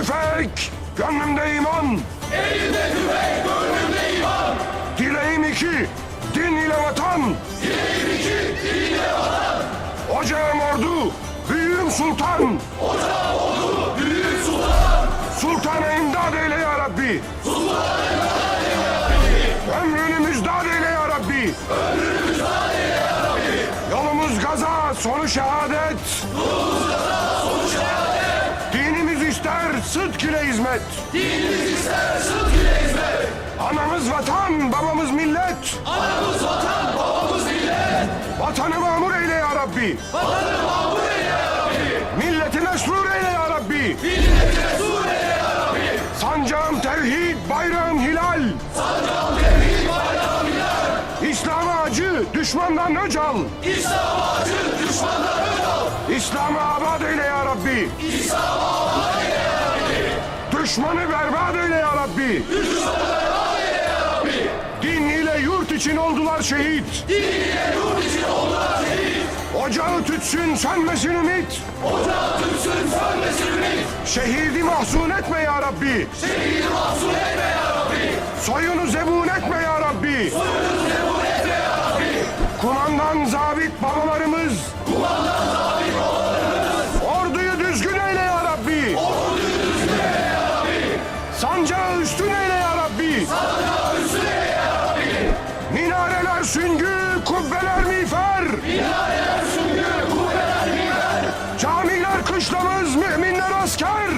Tüfek, gönlümde iman. Elimde tüfek, gönlümde iman. Dileğim iki, din ile vatan. Dileğim iki, din ile vatan. Ocağım ordu, büyüğüm sultan. Ocağım oldu, büyük sultan. Sultana imdad eyle ya Rabbi. Sultana imdad eyle ya Rabbi. Ömrünü müjdat eyle ya Rabbi. Ömrünü müjdat eyle ya Rabbi. Yolumuz gaza, sonu şehadet. Yolumuz gaza, ister sıdk ile hizmet. Dinimiz ister sıdk ile hizmet. Anamız vatan, babamız millet. Anamız vatan, babamız millet. Vatanı mamur eyle ya Rabbi. Vatanı mamur eyle ya Rabbi. Milleti mesrur eyle ya Rabbi. Milletine sur eyle ya Rabbi. Sancağım tevhid, bayrağım hilal. Sancağım tevhid bayrağım hilal. İslam'a acı, düşmandan öcal. İslam acı, düşmandan ön al. İslam'ı abad eyle ya Rabbi. İslam'a Düşmanı berbat eyle ya Rabbi. Düşmanı berbat eyle Rabbi. Din ile yurt için oldular şehit. Din ile yurt için oldular şehit. Ocağı tütsün, sönmesin ümit. Ocağı tütsün sönmesin ümit. Şehidi mahzun etme ya Rabbi. Şehidi mahzun etme ya Rabbi. Soyunu zebun etme ya Rabbi. Soyunu zebun etme ya Rabbi. Kumandan, zabit babalarımız Kılıçlamaz müminler asker.